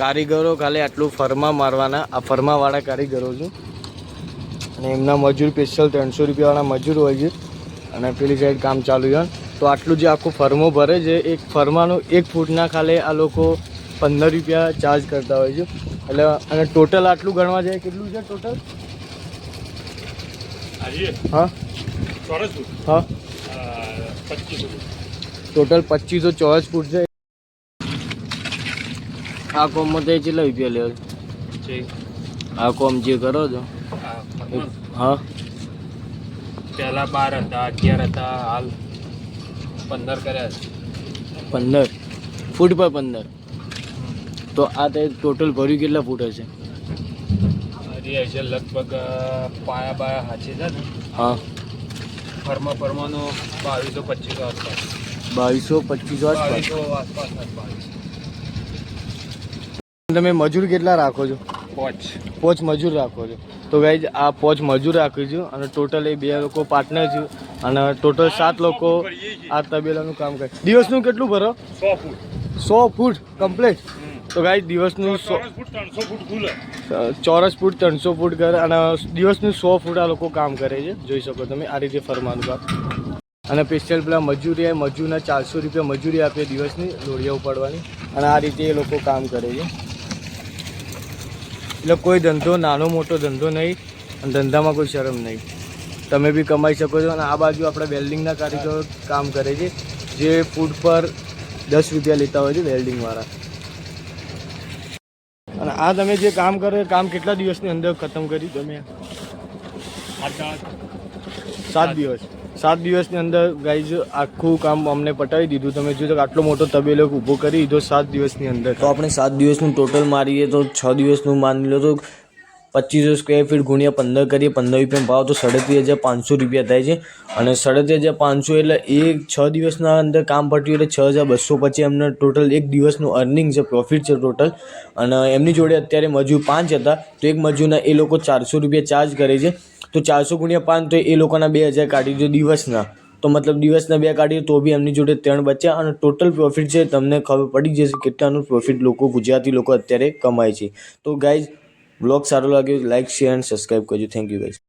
કારીગરો ખાલી આટલું ફરમા મારવાના આ ફરમાવાળા કારીગરો છું. અને એમના મજૂર સ્પેશિયલ ત્રણસો રૂપિયાવાળા મજૂર હોય છે. અને પેલી સાઈડ કામ ચાલુ છે. તો આટલું જે આખું ફરમો ભરે છે એક ફરમાનું એક ફૂટના ખાલી આ લોકો પંદર રૂપિયા ચાર્જ કરતા હોય છે. એટલે અને ટોટલ આટલું ગણવા જાય કેટલું છે ટોટલ હા. હા. ટોટલ પચીસો ચોરસ ફૂટ છે. આ કોમમાં તો કેટલા રૂપિયા છે? આ કોમ જે કરો છો? હા. પહેલા બાર હતા અગિયાર હતા હાલ પંદર કર્યા છે. પંદર? ફૂટ પર પંદર? તો આ તે ટોટલ ભર્યું કેટલા ફૂટ હશે? હજી છે લગભગ પાયા બાયા હાચે છે ને? હા. ફરમા ફરમાનો બાવીસો પચીસો આસપાસ. બાવીસો પચીસો આસપાસ? બાવીસો આસપાસ બાવીસ તમે મજૂર કેટલા રાખો છો? પોચ. પોચ મજૂર રાખો છો. તો ગાઈઝ આ પોચ મજૂર રાખ્યું છું અને ટોટલ એ બે લોકો પાર્ટનર છું અને ટોટલ સાત લોકો આ તબેલાનું કામ કરે. દિવસનું કેટલું ભરો? સો ફૂટ. સો ફૂટ કમ્પ્લીટ તો ગાઈ દિવસનું સો ચોરસ ફૂટ ત્રણસો ફૂટ કરે અને દિવસનું સો ફૂટ આ લોકો કામ કરે છે. જોઈ શકો તમે આ રીતે ફરમાનું કામ. અને સ્પેશિયલ પેલા મજૂરી મજૂરના ચારસો રૂપિયા મજૂરી આપે દિવસની લોડિયા ઉપાડવાની અને આ રીતે એ લોકો કામ કરે છે. એટલે કોઈ ધંધો નાનો મોટો ધંધો નહીં અને ધંધામાં કોઈ શરમ નહીં. તમે બી કમાઈ શકો છો અને આ બાજુ આપણા વેલ્ડિંગના કારીગરો કામ કરે છે. જે ફૂટ પર દસ રૂપિયા લેતા હોય છે વેલ્ડિંગવાળા. અને આ તમે જે કામ કરો એ કામ કેટલા દિવસની અંદર ખતમ કરી તમે? સાત દિવસ. સાત દિવસની અંદર ગાઈઝ આખું કામ અમને પટાવી દીધું. તમે જોયું આટલો મોટો તબેલો ઊભો કરી દીધો સાત દિવસની અંદર. તો આપણે સાત દિવસનું ટોટલ મારીએ તો છ દિવસનું માની લો તો પચીસો સ્ક્વેર ફીટ ગુણ્યા પંદર કરીએ, પંદર રૂપિયા ભાવ, તો સાડત્રીસ હજાર પાંચસો રૂપિયા થાય છે. અને સાડત્રીસ હજાર પાંચસો એટલે એ છ દિવસના અંદર કામ પટ્યું એટલે છ હજાર બસો પછી એમને ટોટલ એક દિવસનું અર્નિંગ છે પ્રોફિટ છે ટોટલ અને એમની જોડે અત્યારે મજૂર પાંચ હતા, તો એક મજૂરના એ લોકો ચારસો રૂપિયા ચાર્જ કરે છે. તો ચારસો ગુણ્યા પાંચ તો એ લોકોના બે હજાર કાઢી દો દિવસના. તો મતલબ દિવસના બે કાઢીએ તો બી એમની જોડે ત્રણ બચ્યા અને ટોટલ પ્રોફિટ છે, તમને ખબર પડી જશે કેટલાનું પ્રોફિટ લોકો ગુજરાતી લોકો અત્યારે કમાય છે. તો ગાઈઝ બ્લોગ સારું લાગ્યું લાઇક શેર એન્ડ સબસ્ક્રાઈબ કરજો. Thank you guys